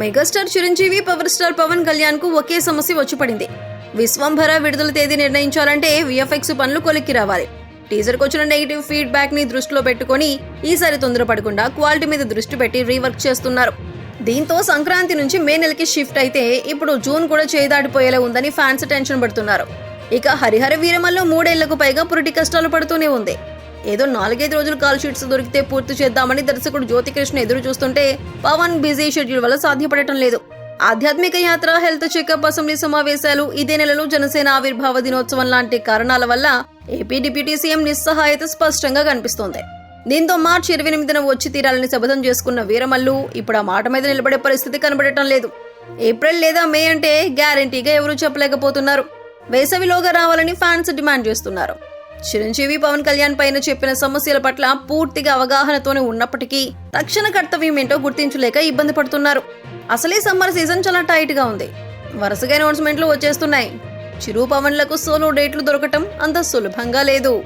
Megastar Chiranjeevi power star Pawan కళ్యాణ్కు ఒకే సమస్య వచ్చి పడింది విశ్వంభర విడుదల తేదీ నిర్ణయించాలంటే విఎఫ్ఎక్స్ పనులు కొలిక్కి రావాలి. టీజర్కి వచ్చిన నెగిటివ్ ఫీడ్బ్యాక్ని దృష్టిలో పెట్టుకొని ఈసారి తొందరపడకుండా క్వాలిటీ మీద దృష్టి పెట్టి రీవర్క్ చేస్తున్నారు. దీంతో సంక్రాంతి నుంచి మే నెలకి షిఫ్ట్ అయితే ఇప్పుడు జూన్ కూడా చేదాటిపోయేలా ఉందని ఫ్యాన్స్ టెన్షన్ పడుతున్నారు. ఇక హరిహర వీరమల్లో మూడేళ్ళకు పైగా పురిటి కష్టాలు పడుతూనే ఉంది. ఏదో నాలుగైదు రోజులు కాల్ షీట్స్ దొరికితే పూర్తి చేద్దామని దర్శకుడు జ్యోతికృష్ణ ఎదురు చూస్తుంటే పవన్ బిజీ షెడ్యూల్ వల్ల సాధ్యపడటం లేదు. ఆధ్యాత్మిక యాత్ర హెల్త్ చెకప్ అసెంబ్లీ సమావేశాలు ఇదే నెలలో జనసేన ఆవిర్భావ దినోత్సవం లాంటి కారణాల వల్ల ఏపీ డిప్యూటీ సీఎం నిస్సహాయత స్పష్టంగా కనిపిస్తోంది. దీంతో మార్చి ఇరవై ఎనిమిదిన వచ్చి తీరాలని శపథం చేసుకున్న వీరమల్లు ఇప్పుడు ఆ మాట మీద నిలబడే పరిస్థితి కనబడటం లేదు. ఏప్రిల్ లేదా మే అంటే గ్యారంటీగా ఎవరూ చెప్పలేకపోతున్నారు. వేసవిలోగా రావాలని ఫ్యాన్స్ డిమాండ్ చేస్తున్నారు. చిరంజీవి పవన్ కళ్యాణ్ పైన చెప్పిన సమస్యల పట్ల పూర్తిగా అవగాహనతోనే ఉన్నప్పటికీ తక్షణ కర్తవ్యం ఏంటో గుర్తించలేక ఇబ్బంది పడుతున్నారు. అసలే సమ్మర్ సీజన్ చాలా టైట్గా ఉంది. వరుసగా అనౌన్స్మెంట్లు వచ్చేస్తున్నాయి. చిరు పవన్లకు సోలో డేట్లు దొరకటం అంత సులభంగా లేదు.